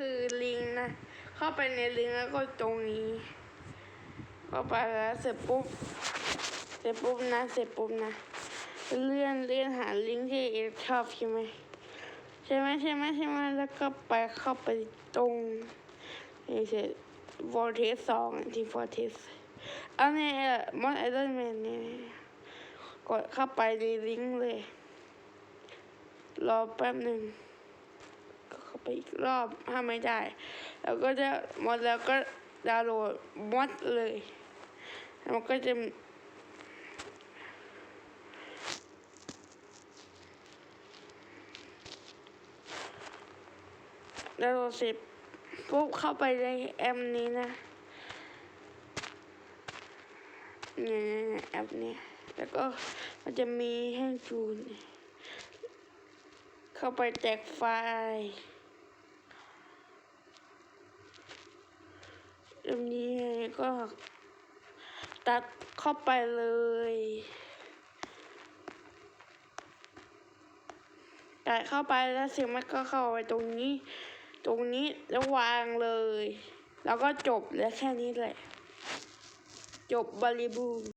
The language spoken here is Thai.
คือลิงก์นะ เข้าไปในลิงก์แล้วก็ตรงนี้ เข้าไปแล้วเสร็จปุ๊บ เสร็จปุ๊บนะ เสร็จปุ๊บนะ เลื่อนเลื่อนหาลิงก์ที่เอชอบใช่ไหมใช่ไหมใช่ไหมใช่ไหมแล้วก็ไปเข้าไปตรงนี่เสร็จวอลเทสสองที่วอลเทสอันนี้มอนไอรอนแมนเนี่ยกดเข้าไปในลิงก์เลย รอแป๊บหนึ่ง ไปอีกรอบถ้าไม่ได้ แล้วก็จะหมดแล้วก็ดาวน์โหลดมดเลยแล้วมันก็จะดาวน์โหลดเสร็จปุ๊บเข้าไปในแอปนี้นะเนี่ยแอปนี้แล้วก็มันจะมีให้ดูนเข้าไปแตกไฟล์ มนี้ก็ตัดเข้าไปเลย ตัดเข้าไปแล้วเสียงมันก็เข้าไปตรงนี้ ตรงนี้แล้ววางเลย แล้วก็จบแล้วแค่นี้แหละ จบบริบูรณ์